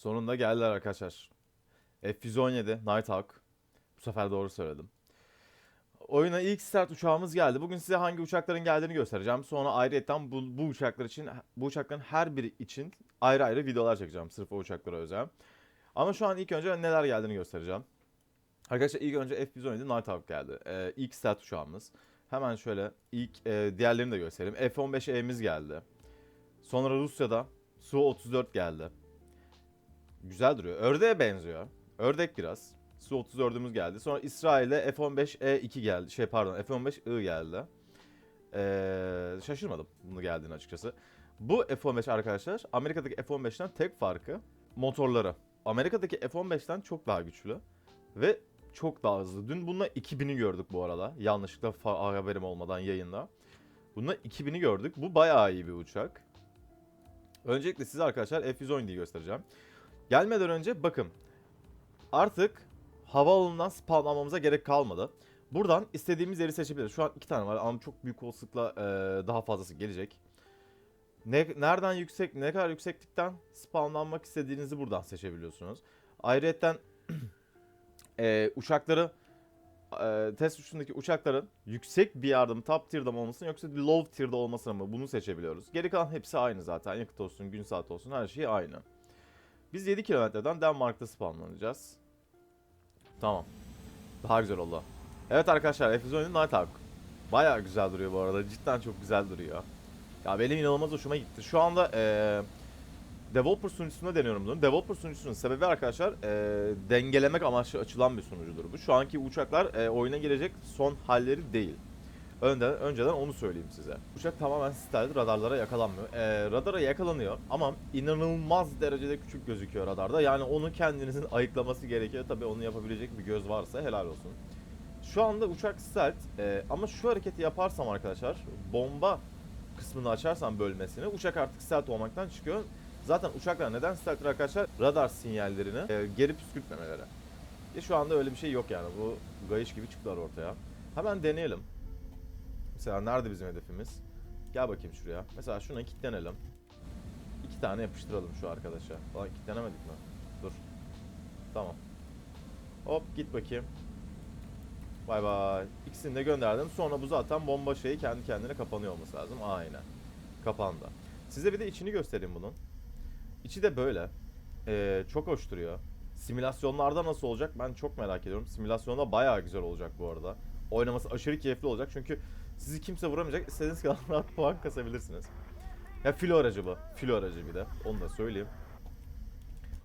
Sonunda geldiler arkadaşlar. F-117 Nighthawk. Bu sefer doğru söyledim. Oyuna ilk start uçağımız geldi. Bugün size hangi uçakların geldiğini göstereceğim. Sonra ayrıyetten bu, bu uçaklar için, bu uçakların her biri için ayrı ayrı videolar çekeceğim. Sırf o uçaklara özel. Ama şu an ilk önce neler geldiğini göstereceğim. Arkadaşlar ilk önce F-117 Nighthawk geldi. Ee, ilk start uçağımız. Hemen şöyle ilk e, diğerlerini de göstereyim. F-15E'miz geldi. Sonra Rusya'da Su-34 geldi. Güzel duruyor. Ördeğe benziyor. Ördek biraz. Su-34'ümüz geldi. Sonra İsrail'de F-15E2 geldi. Şey pardon F-15I geldi. Ee, şaşırmadım bunu geldiğini açıkçası. Bu F-15 arkadaşlar Amerika'daki F-15'ten tek farkı motorları. Amerika'daki F-15'ten çok daha güçlü. Ve çok daha hızlı. Dün bununla 2000'i gördük bu arada. Yanlışlıkla haberim olmadan yayında. Bununla 2000'i gördük. Bu bayağı iyi bir uçak. Öncelikle size arkadaşlar F-117'yi göstereceğim. Gelmeden önce bakın. Artık havaalanından spawnlamamıza gerek kalmadı. Buradan istediğimiz yeri seçebiliriz. Şu an iki tane var ama çok büyük olasılıkla e, daha fazlası gelecek. Ne, nereden yüksek, ne kadar yükseklikten spawnlanmak istediğinizi buradan seçebiliyorsunuz. Ayrıca e, uçakları e, test uçuşundaki uçakların yüksek bir yardım top tier'da mı olmasın yoksa low tier'da olmasını mı bunu seçebiliyoruz. Geri kalan hepsi aynı zaten. Yakıt olsun, gün saat olsun her şey aynı. Biz 7 kilometreden Denmark'ta spawnlanacağız. Tamam. Daha güzel oldu. Evet arkadaşlar F-117 Nighthawk. Bayağı güzel duruyor bu arada. Cidden çok güzel duruyor. Ya benim inanılmaz hoşuma gitti. Şu anda eee Developer sunucusunda deniyorum bunu. Developer sunucusunun sebebi arkadaşlar eee, dengelemek amaçlı açılan bir sunucudur bu. Şu anki uçaklar eee, oyuna girecek son halleri değil. Önden, önceden onu söyleyeyim size. Uçak tamamen stealth radarlara yakalanmıyor. Eee, radara yakalanıyor ama inanılmaz derecede küçük gözüküyor radarda. Yani onu kendinizin ayıklaması gerekiyor. Tabii onu yapabilecek bir göz varsa helal olsun. Şu anda uçak stealth eee, ama şu hareketi yaparsam arkadaşlar bomba kısmını açarsam bölmesini uçak artık stealth olmaktan çıkıyor. Zaten uçaklar neden stealth arkadaşlar? Radar sinyallerini e, geri püskürtmemeleri. E şu anda öyle bir şey yok yani. Bu gayış gibi çıktılar ortaya. Hemen deneyelim. Mesela nerede bizim hedefimiz? Gel bakayım şuraya. Mesela şuna kilitlenelim. İki tane yapıştıralım şu arkadaşa. Falan kilitlenemedik mi? Dur. Tamam. Hop git bakayım. Bay bay. İkisini de gönderdim. Sonra bu zaten bomba şeyi kendi kendine kapanıyor olması lazım. Aynen. Kapandı. Size bir de içini göstereyim bunun. İçi de böyle. Ee, çok hoş duruyor. Simülasyonlarda nasıl olacak ben çok merak ediyorum. Simülasyonda bayağı güzel olacak bu arada. Oynaması aşırı keyifli olacak çünkü sizi kimse vuramayacak. İstediğiniz kadar rahat puan kasabilirsiniz. Ya filo aracı bu. Filo aracı bir de. Onu da söyleyeyim.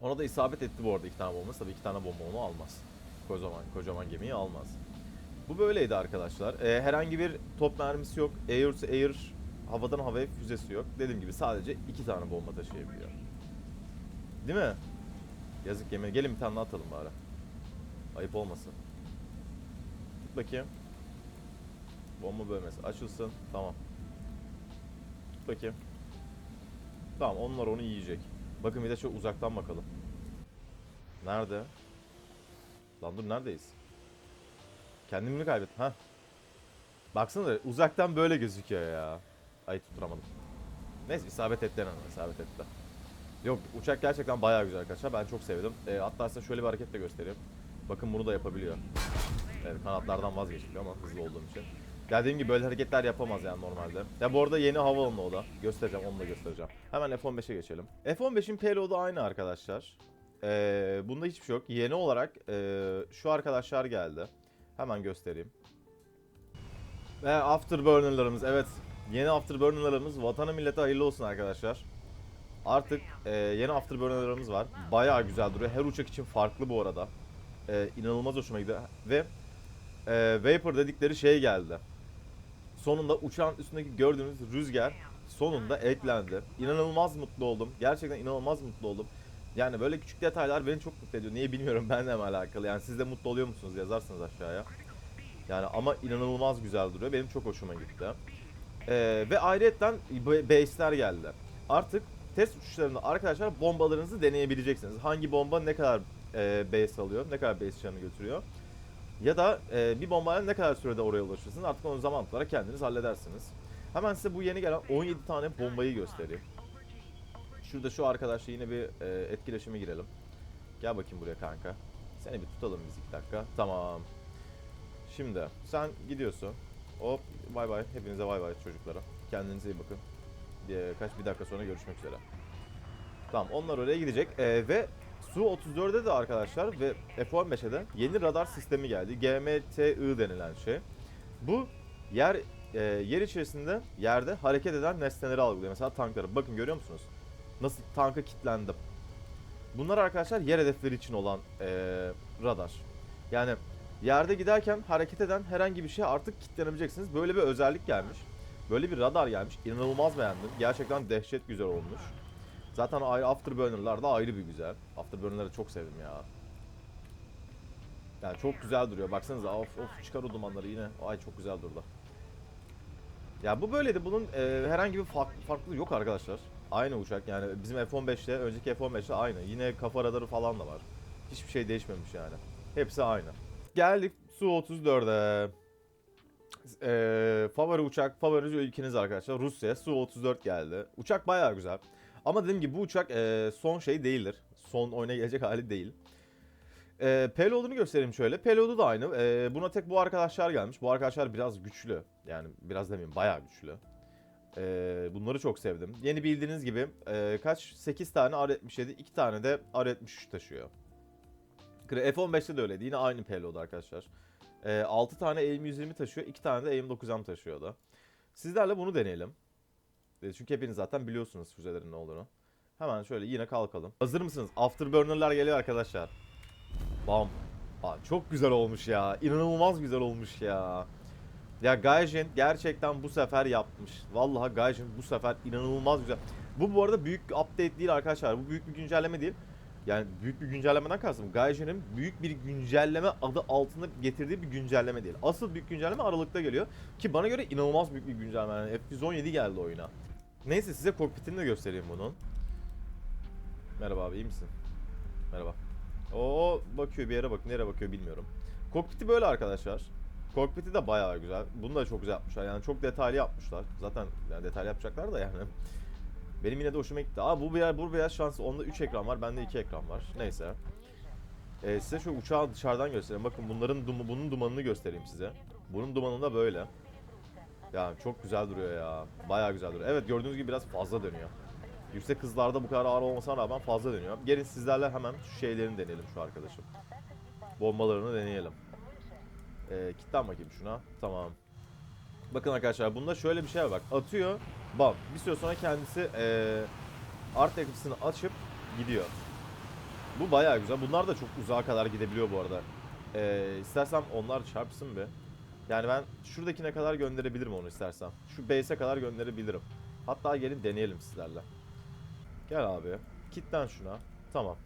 Ona da isabet etti bu arada iki tane bombası. Tabii iki tane bomba onu almaz. Kocaman, kocaman gemiyi almaz. Bu böyleydi arkadaşlar. Ee, herhangi bir top mermisi yok. Air to air havadan havaya füzesi yok. Dediğim gibi sadece iki tane bomba taşıyabiliyor. Değil mi? Yazık yemin. Gelin bir tane atalım bari. Ayıp olmasın. Bakayım. Bomba bölmesi açılsın. Tamam. Tut bakayım. Tamam onlar onu yiyecek. Bakın bir de çok uzaktan bakalım. Nerede? Lan dur neredeyiz? Kendimi mi kaybettim? Ha? Baksana uzaktan böyle gözüküyor ya. Ay tutturamadım. Neyse isabet etti azından isabet etti. Yok uçak gerçekten bayağı güzel arkadaşlar. Ben çok sevdim. E, hatta size şöyle bir hareket de göstereyim. Bakın bunu da yapabiliyor. Evet kanatlardan vazgeçiliyor ama hızlı olduğum için. Dediğim gibi böyle hareketler yapamaz yani normalde. Ya bu arada yeni havaalanı o da. Göstereceğim onu da göstereceğim. Hemen F-15'e geçelim. F-15'in payload'u aynı arkadaşlar. Ee, bunda hiçbir şey yok. Yeni olarak ee, şu arkadaşlar geldi. Hemen göstereyim. Ve afterburner'larımız evet. Yeni afterburner'larımız vatanı millete hayırlı olsun arkadaşlar. Artık e, yeni afterburner'larımız var. Bayağı güzel duruyor. Her uçak için farklı bu arada. E, inanılmaz hoşuma gidiyor. Ve e, Vapor dedikleri şey geldi. Sonunda uçağın üstündeki gördüğünüz rüzgar sonunda eklendi. İnanılmaz mutlu oldum. Gerçekten inanılmaz mutlu oldum. Yani böyle küçük detaylar beni çok mutlu ediyor. Niye bilmiyorum benimle mi alakalı. Yani siz de mutlu oluyor musunuz yazarsınız aşağıya. Yani ama inanılmaz güzel duruyor. Benim çok hoşuma gitti. Ee, ve ayrıyetten base'ler geldi. Artık test uçuşlarında arkadaşlar bombalarınızı deneyebileceksiniz. Hangi bomba ne kadar e, base alıyor, ne kadar base canı götürüyor. Ya da e, bir bombayla ne kadar sürede oraya ulaşırsınız artık onu zaman olarak kendiniz halledersiniz. Hemen size bu yeni gelen 17 tane bombayı göstereyim. Şurada şu arkadaşla yine bir e, etkileşime girelim. Gel bakayım buraya kanka. Seni bir tutalım biz iki dakika. Tamam. Şimdi sen gidiyorsun. Hop bay bay. Hepinize bay bay çocuklara. Kendinize iyi bakın. Bir, kaç bir dakika sonra görüşmek üzere. Tamam onlar oraya gidecek. Ee, ve Su-34'de de arkadaşlar ve F-15'e de yeni radar sistemi geldi. GMTI denilen şey. Bu yer e, yer içerisinde yerde hareket eden nesneleri algılıyor. Mesela tankları. Bakın görüyor musunuz? Nasıl tanka kilitlendim. Bunlar arkadaşlar yer hedefleri için olan e, radar. Yani yerde giderken hareket eden herhangi bir şeye artık kilitlenebileceksiniz. Böyle bir özellik gelmiş. Böyle bir radar gelmiş. İnanılmaz beğendim. Gerçekten dehşet güzel olmuş. Zaten Afterburner'lar da ayrı bir güzel. Afterburner'ları çok sevdim ya. Yani çok güzel duruyor. Baksanıza of of çıkar o dumanları yine. Ay çok güzel durdu. Ya bu böyleydi. Bunun e, herhangi bir fark, farklılığı yok arkadaşlar. Aynı uçak yani bizim F-15'te, önceki F-15'te aynı. Yine kafa radarı falan da var. Hiçbir şey değişmemiş yani. Hepsi aynı. Geldik Su-34'e. Ee, favori uçak, favori ülkeniz arkadaşlar Rusya Su-34 geldi. Uçak bayağı güzel. Ama dediğim gibi bu uçak e, son şey değildir. Son oyuna gelecek hali değil. E, payload'unu göstereyim şöyle. Payload'u da aynı. E, buna tek bu arkadaşlar gelmiş. Bu arkadaşlar biraz güçlü. Yani biraz demeyeyim bayağı güçlü. E, bunları çok sevdim. Yeni bildiğiniz gibi e, kaç? 8 tane R-77, 2 tane de R-73 taşıyor. F-15'te de öyleydi. Yine aynı payload arkadaşlar. E, 6 tane AIM-120 taşıyor, 2 tane de AIM-9M taşıyordu. Sizlerle bunu deneyelim. E, Çünkü hepiniz zaten biliyorsunuz füzelerin ne olduğunu. Hemen şöyle yine kalkalım. Hazır mısınız? Afterburner'lar geliyor arkadaşlar. Bam. Aa, çok güzel olmuş ya. İnanılmaz güzel olmuş ya. Ya Gaijin gerçekten bu sefer yapmış. Vallahi Gaijin bu sefer inanılmaz güzel. Bu bu arada büyük update değil arkadaşlar. Bu büyük bir güncelleme değil. Yani büyük bir güncellemeden kastım. Gaijin'in büyük bir güncelleme adı altında getirdiği bir güncelleme değil. Asıl büyük güncelleme Aralık'ta geliyor. Ki bana göre inanılmaz büyük bir güncelleme. Yani F117 geldi oyuna. Neyse size kokpitini de göstereyim bunun. Merhaba abi iyi misin? Merhaba. O bakıyor bir yere bak nereye bakıyor bilmiyorum. Kokpiti böyle arkadaşlar. Kokpiti de bayağı güzel. Bunu da çok güzel yapmışlar. Yani çok detaylı yapmışlar. Zaten yani detaylı yapacaklar da yani. Benim yine de hoşuma gitti. Aa bu bir bu biraz şans. Onda 3 ekran var. Bende 2 ekran var. Neyse. Ee, size şu uçağı dışarıdan göstereyim. Bakın bunların dumu, bunun dumanını göstereyim size. Bunun dumanı da böyle. Yani çok güzel duruyor ya. Bayağı güzel duruyor. Evet gördüğünüz gibi biraz fazla dönüyor. Yüksek hızlarda bu kadar ağır olmasına rağmen fazla dönüyor. Gelin sizlerle hemen şu şeylerini deneyelim şu arkadaşım. Bombalarını deneyelim. Ee, kilitlen bakayım şuna. Tamam. Bakın arkadaşlar bunda şöyle bir şey var bak. Atıyor. Bam. Bir süre sonra kendisi ee, art yapısını açıp gidiyor. Bu bayağı güzel. Bunlar da çok uzağa kadar gidebiliyor bu arada. Ee, istersem onlar çarpsın bir. Yani ben şuradakine kadar gönderebilirim onu istersem. Şu base'e kadar gönderebilirim. Hatta gelin deneyelim sizlerle. Gel abi. Kitlen şuna. Tamam.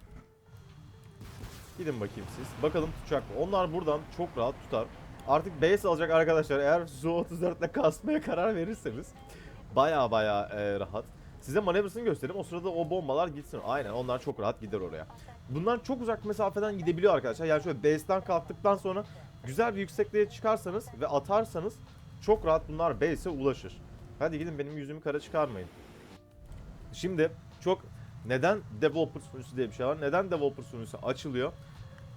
Gidin bakayım siz. Bakalım tutacak mı? Onlar buradan çok rahat tutar. Artık base alacak arkadaşlar. Eğer Su-34 ile kasmaya karar verirseniz baya baya e, rahat. Size manevrasını göstereyim. O sırada o bombalar gitsin. Aynen onlar çok rahat gider oraya. Bunlar çok uzak mesafeden gidebiliyor arkadaşlar. Yani şöyle base'den kalktıktan sonra güzel bir yüksekliğe çıkarsanız ve atarsanız çok rahat bunlar base'e ulaşır. Hadi gidin benim yüzümü kara çıkarmayın. Şimdi çok neden developer sunucusu diye bir şey var. Neden developer sunucusu açılıyor?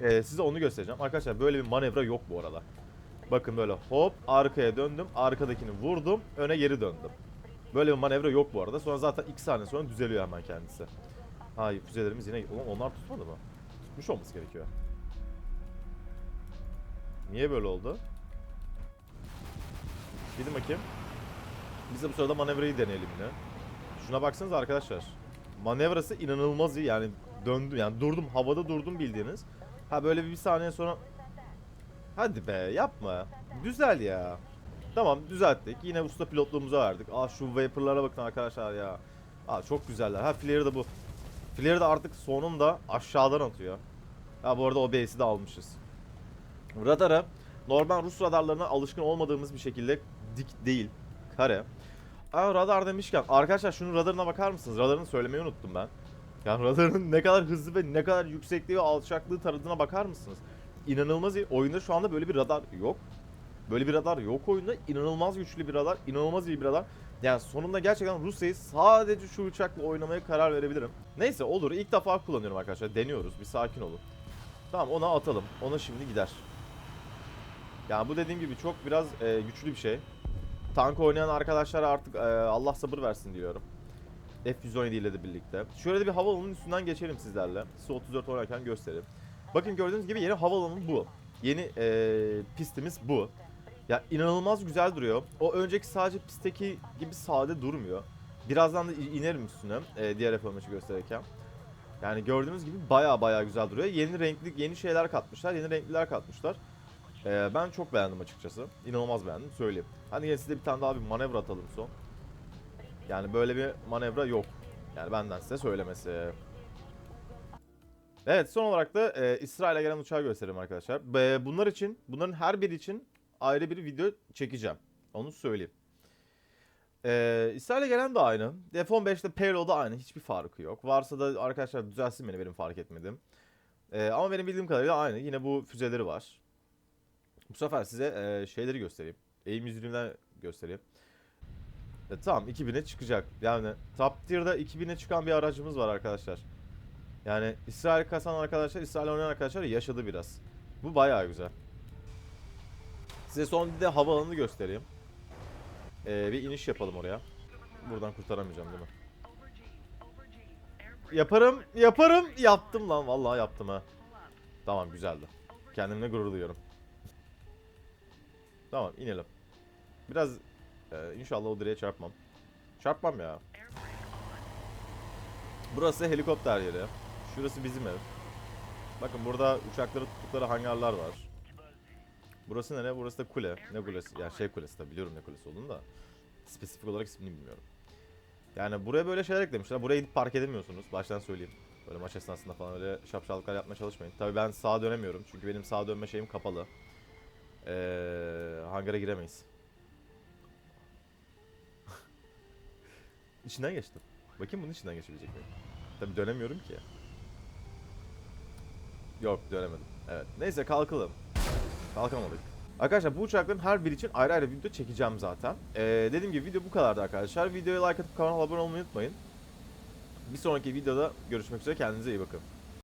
Ee, size onu göstereceğim. Arkadaşlar böyle bir manevra yok bu arada. Bakın böyle hop arkaya döndüm. Arkadakini vurdum. Öne geri döndüm. Böyle bir manevra yok bu arada. Sonra zaten 2 saniye sonra düzeliyor hemen kendisi. Ha füzelerimiz yine... Ulan onlar tutmadı mı? Tutmuş olması gerekiyor. Niye böyle oldu? Gidin bakayım. Biz de bu sırada manevrayı deneyelim yine. Şuna baksanız arkadaşlar. Manevrası inanılmaz iyi. Yani döndüm yani durdum havada durdum bildiğiniz. Ha böyle bir, saniye sonra Hadi be yapma. Güzel ya. Tamam düzelttik. Yine usta pilotluğumuza verdik. Aa şu Vapor'lara bakın arkadaşlar ya. Aa çok güzeller. Ha flare de bu. Flare de artık sonunda aşağıdan atıyor. Ha bu arada OBS'i de almışız. Radara normal Rus radarlarına alışkın olmadığımız bir şekilde dik değil. Kare. Aa radar demişken arkadaşlar şunun radarına bakar mısınız? Radarını söylemeyi unuttum ben. Yani radarın ne kadar hızlı ve ne kadar yüksekliği ve alçaklığı taradığına bakar mısınız? İnanılmaz iyi. Oyunda şu anda böyle bir radar yok. Böyle bir radar yok oyunda. İnanılmaz güçlü bir radar, inanılmaz iyi bir radar. Yani sonunda gerçekten Rusya'yı sadece şu uçakla oynamaya karar verebilirim. Neyse olur. İlk defa kullanıyorum arkadaşlar. Deniyoruz. Bir sakin olun. Tamam ona atalım. Ona şimdi gider. Yani bu dediğim gibi çok biraz e, güçlü bir şey. Tank oynayan arkadaşlar artık e, Allah sabır versin diyorum. F-117 ile de birlikte. Şöyle de bir havaalanının üstünden geçelim sizlerle. Su-34 oynarken göstereyim. Bakın gördüğünüz gibi yeni havaalanı bu. Yeni e, pistimiz bu. Ya inanılmaz güzel duruyor. O önceki sadece pistteki gibi sade durmuyor. Birazdan da inerim üstüne e, diğer F-15'i gösterirken. Yani gördüğünüz gibi baya baya güzel duruyor. Yeni renkli yeni şeyler katmışlar. Yeni renkliler katmışlar. E, ben çok beğendim açıkçası. İnanılmaz beğendim söyleyeyim. Hadi gelin size bir tane daha bir manevra atalım son. Yani böyle bir manevra yok. Yani benden size söylemesi. Evet son olarak da e, İsrail'e gelen uçağı göstereyim arkadaşlar. E, bunlar için, bunların her biri için ayrı bir video çekeceğim. Onu söyleyeyim. E, İsrail'e gelen de aynı. F-15'te payload da aynı. Hiçbir farkı yok. Varsa da arkadaşlar düzelsin beni benim fark etmedim. E, ama benim bildiğim kadarıyla aynı. Yine bu füzeleri var. Bu sefer size e, şeyleri göstereyim. Eğim yüzünden göstereyim. E, tamam 2000'e çıkacak. Yani top tier'da 2000'e çıkan bir aracımız var arkadaşlar. Yani İsrail kasan arkadaşlar, İsrail oynayan arkadaşlar yaşadı biraz. Bu bayağı güzel. Size son bir de havaalanını göstereyim. Ee, bir iniş yapalım oraya. Buradan kurtaramayacağım değil mi? Yaparım, yaparım. Yaptım lan vallahi yaptım ha. Tamam güzeldi. Kendimle gurur duyuyorum. Tamam inelim. Biraz e, inşallah o direğe çarpmam. Çarpmam ya. Burası helikopter yeri. Şurası bizim ev. Bakın burada uçakları tuttukları hangarlar var. Burası nere? Burası da kule. Ne kulesi? Yani şey kulesi de biliyorum ne kulesi olduğunu da. Spesifik olarak ismini bilmiyorum. Yani buraya böyle şeyler eklemişler. Buraya gidip park edemiyorsunuz. Baştan söyleyeyim. Böyle maç esnasında falan öyle şapşallıklar yapmaya çalışmayın. Tabii ben sağa dönemiyorum. Çünkü benim sağa dönme şeyim kapalı. Ee, hangara giremeyiz. İçinden geçtim. Bakayım bunun içinden geçebilecek miyim? Tabii dönemiyorum ki. Yok dönemedim. Evet. Neyse kalkalım. Kalkamadık. Arkadaşlar bu uçakların her biri için ayrı ayrı video çekeceğim zaten. Ee, dediğim gibi video bu kadardı arkadaşlar. Videoya like atıp kanala abone olmayı unutmayın. Bir sonraki videoda görüşmek üzere. Kendinize iyi bakın.